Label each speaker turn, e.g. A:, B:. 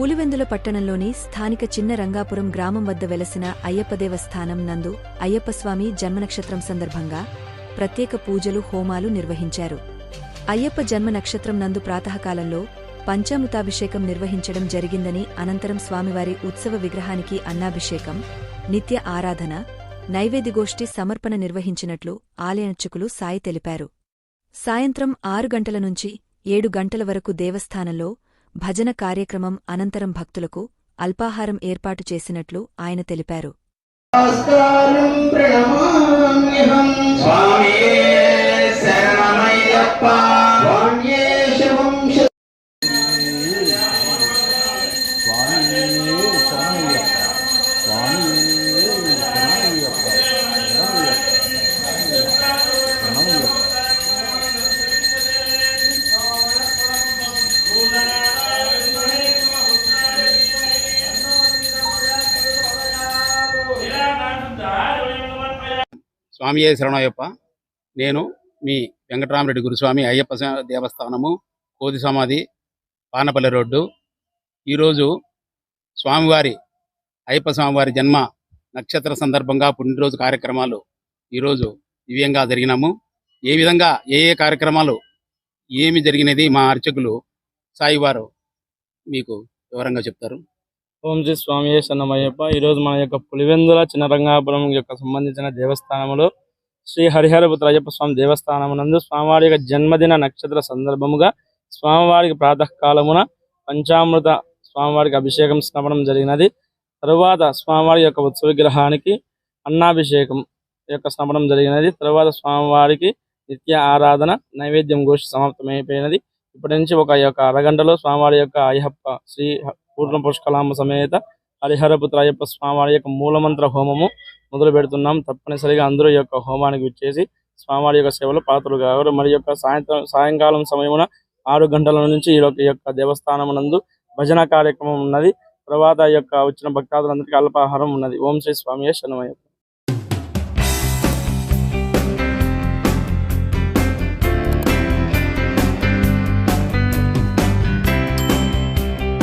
A: పులివెందుల పట్టణంలోని స్థానిక చిన్న రంగాపురం గ్రామం వద్ద వెలసిన అయ్యప్ప దేవస్థానం నందు అయ్యప్పస్వామి జన్మనక్షత్రం సందర్భంగా ప్రత్యేక పూజలు హోమాలు నిర్వహించారు. అయ్యప్ప జన్మ నక్షత్రం నందు ప్రాతకాలంలో పంచామృతాభిషేకం నిర్వహించడం జరిగిందని అనంతరం స్వామివారి ఉత్సవ విగ్రహానికి అన్నాభిషేకం నిత్య ఆరాధన నైవేద్యగోష్ఠి సమర్పణ నిర్వహించినట్లు ఆలయర్చకులు సాయి తెలిపారు. సాయంత్రం ఆరు గంటల నుంచి ఏడు గంటల వరకు దేవస్థానంలో భజన కార్యక్రమం అనంతరం భక్తులకు అల్పాహారం ఏర్పాటు చేసినట్లు ఆయన తెలిపారు.
B: స్వామి శరణమయ్యప్ప. స్వామి శరణయ్యప్ప. నేను మీ వెంకటరామరెడ్డి గురుస్వామి అయ్యప్ప దేవస్థానము కోది సమాధి పానపల్లి రోడ్డు. ఈరోజు స్వామివారి అయ్యప్ప స్వామివారి జన్మ నక్షత్ర సందర్భంగా పుట్టినరోజు కార్యక్రమాలు ఈరోజు దివ్యంగా జరిగినాము. ఏ విధంగా ఏ ఏ కార్యక్రమాలు ఏమి జరిగినది మా అర్చకులు సాయివారు మీకు వివరంగా చెప్తారు.
C: ఓం శ్రీ స్వామి సన్నమయ్యప్ప ఈరోజు మన యొక్క పులివెందుల చిన్నరంగాపురం యొక్క సంబంధించిన దేవస్థానంలో శ్రీ హరిహరపుత్ర అయ్యప్ప స్వామి దేవస్థానమునందు స్వామివారి యొక్క జన్మదిన నక్షత్ర సందర్భముగా స్వామివారికి ప్రాతకాలమున పంచామృత స్వామివారికి అభిషేకం స్నపనం జరిగినది. తరువాత స్వామివారి యొక్క ఉత్సవ విగ్రహానికి అన్నాభిషేకం యొక్క స్నపనం జరిగినది. తరువాత స్వామివారికి నిత్య ఆరాధన నైవేద్యం గోష్ఠి సమాప్తమైపోయినది. ఇప్పటి నుంచి ఒక యొక్క అరగంటలో స్వామివారి యొక్క అయ్యప్ప శ్రీ పూర్ణ పుష్కలాంబ సమేత హరిహరపుత్ర అయ్యప్ప స్వామివారి యొక్క మూలమంత్ర హోమము మొదలు పెడుతున్నాం. తప్పనిసరిగా అందరూ ఈ యొక్క హోమానికి విచ్చేసి స్వామివారి యొక్క సేవలు పాత్రలు కావరు మరి యొక్క సాయంత్రం సాయంకాలం సమయమున ఆరు గంటల నుంచి ఈ యొక్క- యొక్క దేవస్థానం నందు భజన కార్యక్రమం ఉన్నది. తర్వాత ఈ యొక్క వచ్చిన భక్తాదులందరికీ అల్పాహారం ఉన్నది. ఓం శ్రీ స్వామి శరణమయ్యప్ప.